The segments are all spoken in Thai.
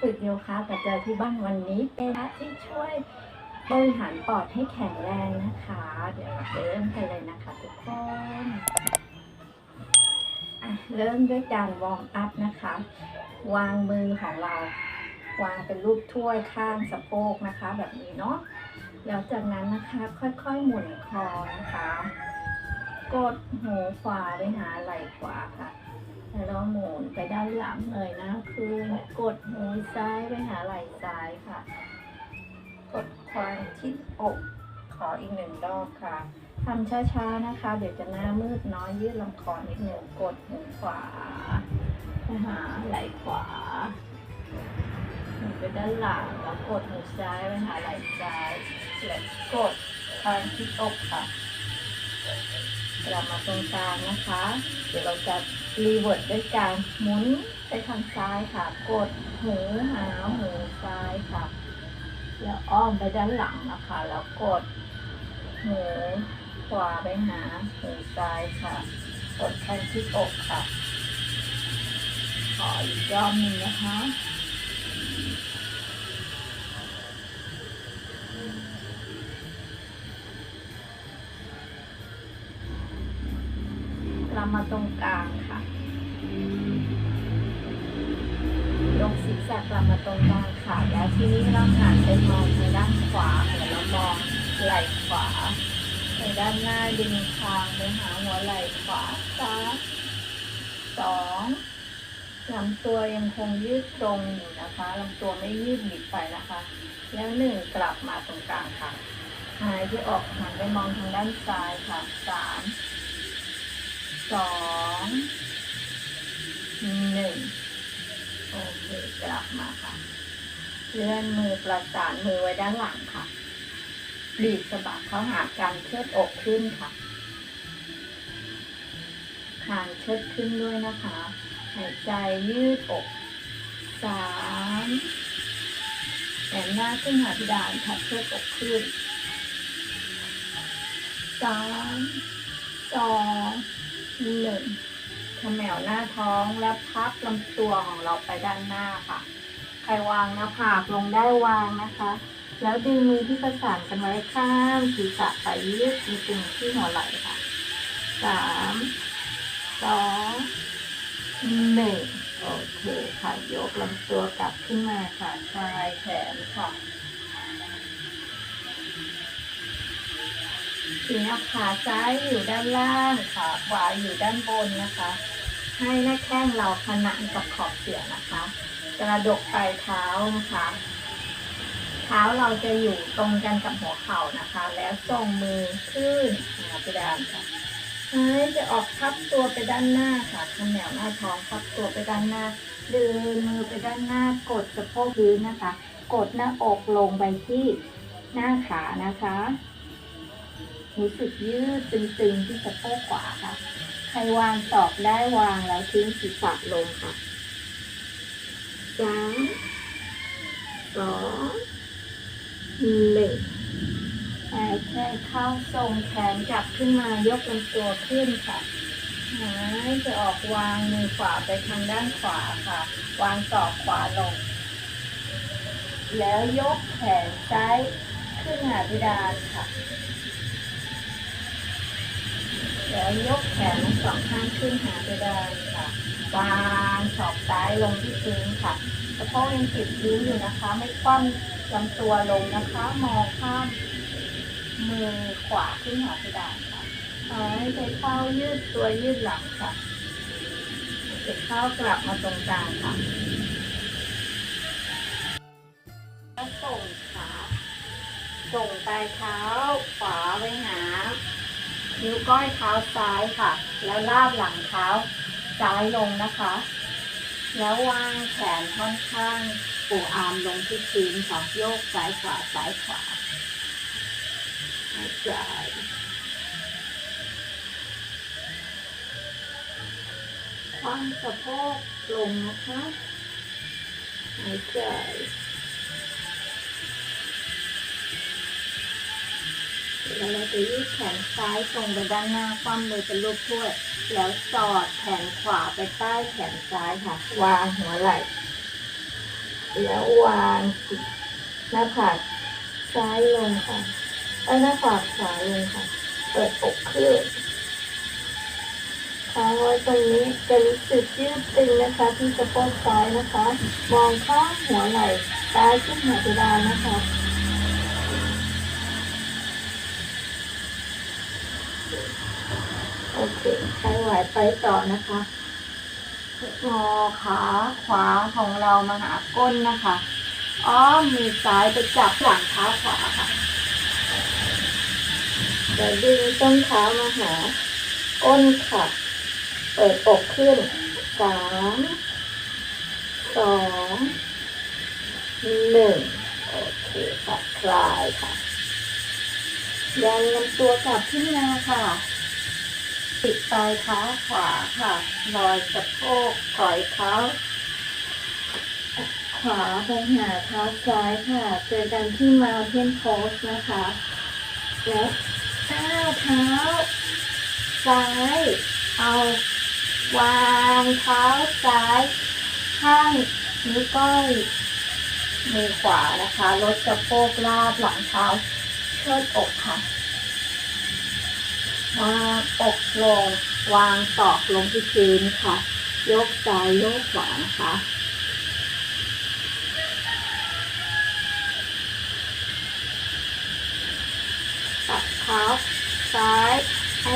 ฝึกโยคะปัจจัยที่บ้านวันนี้เป็นพระที่ช่วยบริหารปอดให้แข็งแรงนะคะ เดี๋ยวเราเริ่มกันเลยนะคะทุกคนเริ่มด้วยการวอร์มอัพนะคะ วางมือของเรา วางเป็นรูปถ้วยข้างสะโพกนะคะ แบบนี้เนาะแล้วจากนั้นนะคะค่อยๆหมุนคอนะคะ กดหูขวาไปหาไหล่ขวาค่ะ แล้วหมุนไปด้านหลังเลยนะ คือกดหูซ้ายไปหาไหล่ซ้ายค่ะ กดควางที่อกขออีกหนึ่งรอบค่ะทำช้าๆนะคะ เดี๋ยวจะหน้ามืดน้อยยืดลำคอนิดหนึ่งกดหูขวาไปหาไหล่ขวาหมุนไปด้านหลังแล้วกดหูซ้ายไปหาไหล่ซ้ายแล้วกดควางที่อกค่ะ กลับมาตรงกลางนะคะ เดี๋ยวเราจะรีเวิร์ดด้วยการหมุนไปทางซ้ายค่ะ กดหูหาหูซ้ายค่ะ แล้วอ้อมไปด้านหลังนะคะ แล้วกดหูขวาไปหาหูซ้ายค่ะ กดคันที่อกค่ะ ขออีกรอบหนึ่งนะคะ มาตรงกลางค่ะยกศีรษะกลับมาตรงกลางค่ะ แล้วทีนี้เราหันไปมองทางด้านขวาเหมือนเรามองไหล่ขวาไปด้านหน้าดึงคางไปหาหัวไหล่ขวาสามสองลำตัวยังคงยืดตรงอยู่นะคะลำตัวไม่ยืดหนีไปนะคะ แล้วหนึ่งกลับมาตรงกลางค่ะ หายที่ออกหันไปมองทางด้านซ้ายค่ะสาม สองหนึ่งโอเคกลับมาค่ะ เลื่อนมือประสานมือไว้ด้านหลังค่ะบีบสะบักเข้าหากันเชิดอกขึ้นค่ะคางเชิดขึ้นด้วยนะคะ หายใจยืดอกสามแหนหน้าขึ้นหาพิดานค่ะเชิดอกขึ้นสามสอง หนึ่งขมวหน้าท้องและพับลำตัวของเราไปด้านหน้าค่ะ ใครวางหน้าผากลงได้วางนะคะ แล้วดึงมือที่ประสานกันไว้ข้ามศีรษะไปยืดตึงๆที่หัวไหล่ค่ะสามสองหนึ่งโอเคค่ะ ยกลำตัวกลับขึ้นมาค่ะคลายแขนค่ะ ทีนี้ขาซ้ายอยู่ด้านล่าง ขาขวาอยู่ด้านบนนะคะ ให้หน้าแข้งเราขนานกับขอบเสื่อนะคะ กระดกปลายเท้านะคะ เท้าเราจะอยู่ตรงกันกับหัวเข่านะคะ แล้วส่งมือขึ้นหาเพดานค่ะหายจะออกพับตัวไปด้านหน้าค่ะขมวหน้าท้องพับตัวไปด้านหน้า ดึงมือไปด้านหน้ากดสะโพกพื้นนะคะ กดหน้าอกลงไปที่หน้าขานะคะ รู้สึกยืดตึงๆที่สะโพกขวาค่ะ ใครวางศอกได้วางแล้วทิ้งศีรษะลงค่ะสามสองหนึ่งหายใจเข้าทรงแขนจับขึ้นมายกลำตัวขึ้นค่ะหายใจออกวางมือขวาไปทางด้านขวาค่ะ วางศอกขวาลง แล้วยกแขนซ้ายขึ้นหาเพดานค่ะ แล้วยกแขนทั้งสองข้างขึ้นหาเพดานค่ะวางศอกซ้ายลงที่พื้นค่ะสะโพกยังติดพื้นอยู่นะคะ ไม่คว่ำลำตัวลงนะคะ มองข้ามมือขวาขึ้นหาเพดานค่ะหายใจเข้ายืดตัวยืดหลังค่ะหายใจเข้ากลับมาตรงกลางค่ะส่งขาส่งปลายเท้าขวาไปหา นิ้วก้อยเท้าซ้ายค่ะ แล้วลาบหลังเท้าซ้ายลงนะคะ แล้ววางแขนค่อนข้างปูอามลงที่พื้นค่ะโยกซ้ายขวาซ้ายขวาหายใจความสะโพกลงนะคะหายใจ แล้วเราจะยืดแขนซ้ายตรงไปด้านหน้าคว่ำมือเป็นรูปถ้วย แล้วสอดแขนขวาไปใต้แขนซ้ายค่ะ วางหัวไหล่ แล้ววางหน้าผากซ้ายลงค่ะเอ้หน้าผากขวาลงค่ะ เปิดอกขึ้นค้างไว้ตรงนี้จะรู้สึกยืดตึงนะคะ ที่สะโพกซ้ายนะคะ มองข้างหัวไหล่ซ้ายขึ้นหัวเพดานนะคะ ใครไหวไปต่อนะคะงอขาขวาของเรามาหาก้นนะคะ อ้อมมือซ้ายไปจับหลังเท้าขวาค่ะเดี๋ยวดึงต้นเท้ามาหา ก้นค่ะ เปิดอกขึ้นสามสองหนึ่งโอเคค่ะคลายค่ะยันลำตัวกลับขึ้นมาค่ะ ปิดปลายเท้าขวาค่ะลอยสะโพกถอยเท้า ขวาไปหาเท้าซ้ายค่ะ เจอกันที่มาเทนโพสนะคะ แล้วก้าวเท้า ซ้าย เอาวางเท้าซ้าย ข้างนิ้วก้อยมือขวานะคะลดสะโพกลาบหลังเท้าเชิดอกค่ะ วางอกลงวางศอกลงที่พื้นค่ะ ยกซ้ายยกขวานะคะตัดเท้าซ้ายให้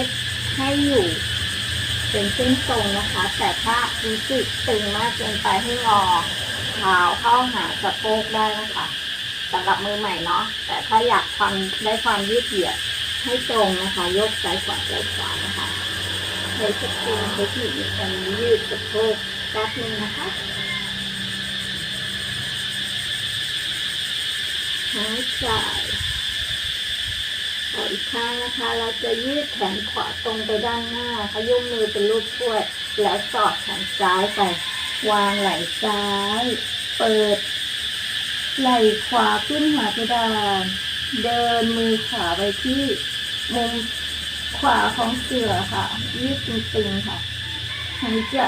ให้อยู่เป็นเส้นตรงนะคะ แต่ถ้ารู้สึกตึงมากเกินไปให้งอเท้าเข้าหาสะโพกได้นะคะสำหรับมือใหม่เนาะแต่ถ้าอยากความได้ความยืดเหยียด ให้ตรงนะคะ ยกซ้ายขวาซ้ายขวานะคะใช้สกิลเทคนิคในการยืดสะโพกแป๊บนึงนะคะหายใจต่ออีกข้างนะคะ เราจะยืดแขนขวาตรงไปด้านหน้าขยุ้มมือเป็นรูปถ้วย แล้วสอดแขนซ้ายไป วางไหล่ซ้าย เปิด ไหล่ขวาขึ้นหาเพดานเดินมือขวาไปที่ มุมขวาของเสือค่ะ ยืดตึงๆค่ะหายใจ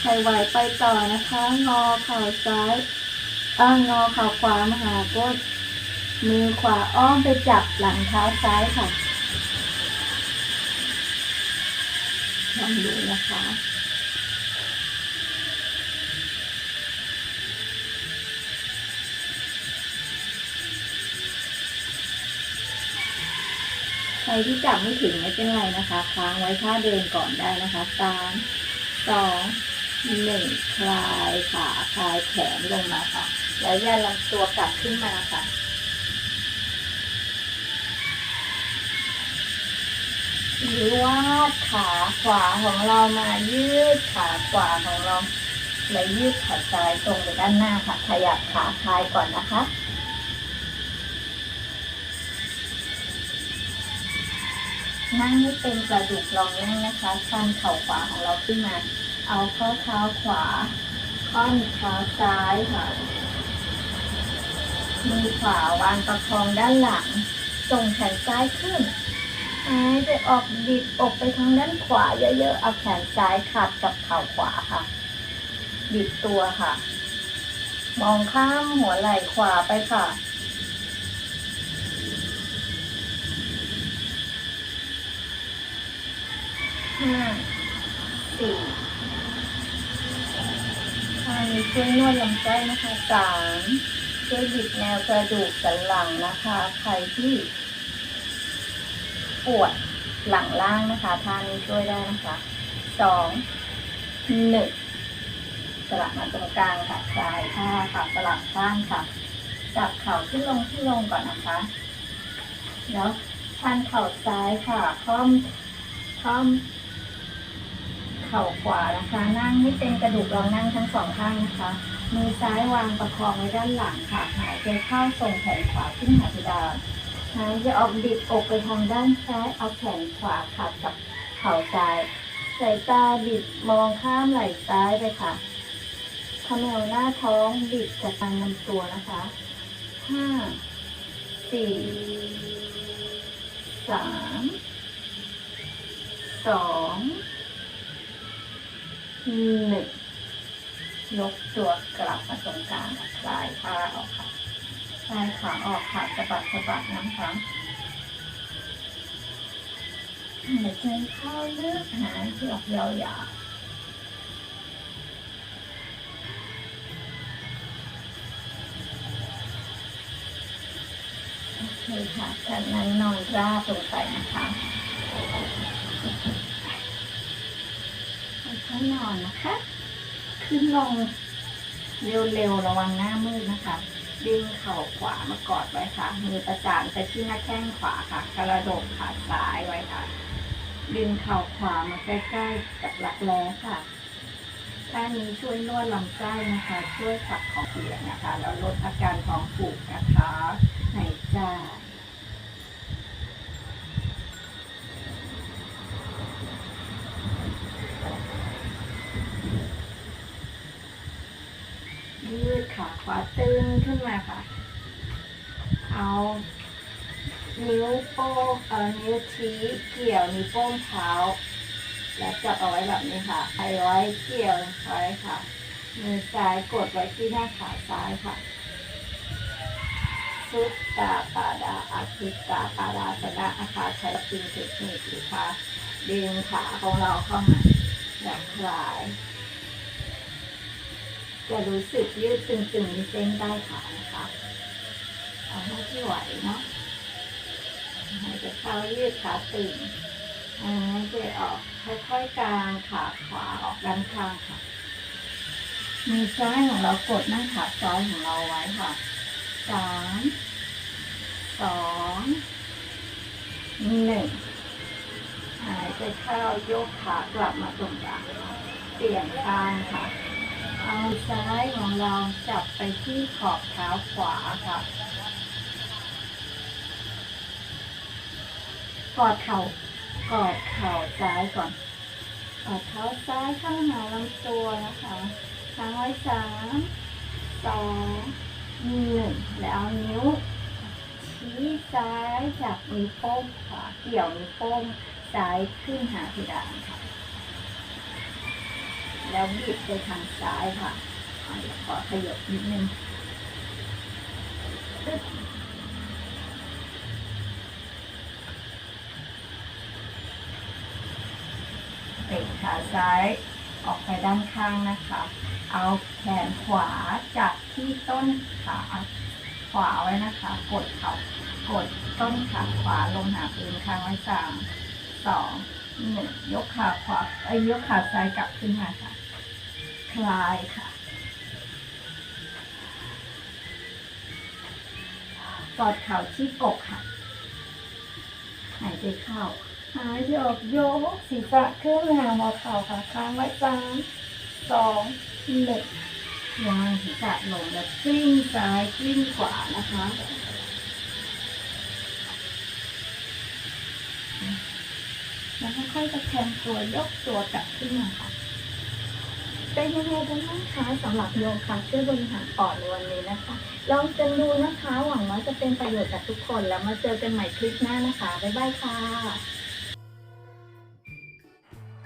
ใครไหวไปต่อนะคะ งอเข่าซ้ายอ้างอเข่าขวามาหาก้นมือขวาอ้อมไปจับหลังเท้าซ้ายค่ะลองดูนะคะ ที่จับไม่ถึงไม่เป็นไรนะคะ ค้างไว้ท่าเดินก่อนได้นะคะสามสองหนึ่งคลายขาคลายแขนลงมาค่ะ แล้วยันลำตัวกลับขึ้นมาค่ะหรือว่าขาขวาของเรามายืดขาขวาของเรา แล้วยืดขาซ้ายตรงไปด้านหน้าค่ะ ขยับขาคลายก่อนนะคะ นั่งให้เป็นกระดูกรองนั่งนะคะชันเข่าขวาของเราขึ้นมา เอาข้อเท้าขวา ข้อนเท้าซ้ายค่ะ มือขวาวางประคองด้านหลัง ส่งแขนซ้ายขึ้นหายใจออกบิดอกไปทางด้านขวาเยอะๆ เอาแขนซ้ายขัดกับเข่าขวาค่ะบิดตัวค่ะ มองข้ามหัวไหล่ขวาไปค่ะ ห้าสี่อันนี้ช่วยนวดลำไส้นะคะสามช่วยบิดแนวกระดูกสันหลังนะคะ ใครที่ ปวดหลังล่างนะคะท่านี้ช่วยได้นะคะสองหนึ่งสลับมาตรงกลางค่ะคลายท่าค่ะสลับข้างค่ะจับเข่าขึ้นลงขึ้นลงก่อนนะคะ แล้วชันเข่าซ้ายค่ะค่อมค่อม เข่าขวานะคะ นั่งให้เป็นกระดูกรองนั่งทั้งสองข้างนะคะ มือซ้ายวางประคองไว้ด้านหลังค่ะ หายใจเข้าส่งแขนขวาขึ้นหาเพดานหายใจออกบิดอกไปทางด้านซ้าย เอาแขนขวาขัดกับเข่าซ้ายสายตาบิดมองข้ามไหล่ซ้ายไปค่ะขมวหน้าท้องบิดกับทางลำตัวนะคะห้าสี่สามสอง หนึ่งยกตัวกลับมาตรงกลางคลายขาออกค่ะคลายขาออกค่ะสะบัดสะบัดนะคะหายใจเข้าลึกหายใจออกยาวๆโอเคค่ะจากนั้นนอนราบลงไปนะคะ ค่อยๆนอนนะคะ ขึ้นลงเร็วๆระวังหน้ามืดนะคะ ดึงเข่าขวามากอดไว้ค่ะ มือประสานไปที่หน้าแข้งขวาค่ะ กระโดดขาซ้ายไว้ค่ะ ดึงเข่าขวามาใกล้ๆกับหลักแร้ค่ะท่านี้ช่วยนวดลำไส้นะคะ ช่วยขับของเสียนะคะ แล้วลดอาการท้องผูกนะคะหายใจยืดขาขวาตึงขึ้นมา ค่ะ เอานิ้วโป้งเอ่อนิ้วชี้เกี่ยวนิ้วโป้งเท้า แล้วจับเอาไว้แบบนี้ค่ะไอไว้เกี่ยวไว้ค่ะมือซ้ายกดไว้ที่หน้าขาซ้ายค่ะสุดตาปาดาอาทิตตาปาดาสนะนะคะใช้ปิงเทคนิคนะคะดึงขาของเราเข้ามาแบบคลาย จะรู้สึกยืดตึงๆในเส้นใต้ขานะคะ เอาเท่าที่ไหวเนาะหายใจเข้ายืดขาตึงหายใจออกค่อยๆกลางขาขวาออกด้านข้างค่ะมือซ้ายของเรากดหน้าขาซ้ายของเราไว้ค่ะสามสองหนึ่งหายใจเข้ายกขากลับมาตรงกลางเปลี่ยนข้างค่ะ เอาซ้ายของเราจับไปที่ขอบเท้าขวาค่ะ กอดเข่ากอดเข่าซ้ายก่อนกอดเท้าซ้ายเข้าหาลำตัวนะคะค้างไว้สามสองหนึ่งแล้วเอานิ้ว ชี้ซ้ายจับนิ้วโป้งขวาเกี่ยวนิ้วโป้งซ้ายขึ้นหาเพดานค่ะ แล้วบิดไปทางซ้ายค่ะอะเดี๋ยวขอขยบนิดนึงอึ๊บเตะขา ซ้ายออกไปด้านข้างนะคะ เอาแขนขวาจับที่ต้นขาขวาไว้นะคะ กดเขากดต้นขาขวาลงหาพื้นค้างไว้สามสองหนึ่งยกขาขวาไอ้ยยกขาซ้ายกลับขึ้นมาค่ะ คลายค่ะกอดเข่าที่กกค่ะ หายใจเข้า หายใจอกโยกศีรษะขึ้นหาหัวเข่าค่ะค้างไว้สามสองหนึ่งวางศีรษะลงแล้วกลิ้งซ้ายกลิ้งขวานะคะแล้วค่อยๆตะแคงตัวยกตัวกลับขึ้นมาค่ะเป็นยังไงกันบ้างคะสำหรับโยคะช่วยบริหารปอดในวันนี้นะคะ ลองกันดูนะคะ หวังว่าจะเป็นประโยชน์กับทุกคนแล้วมาเจอกันใหม่คลิปหน้านะคะ บ๊ายบายค่ะ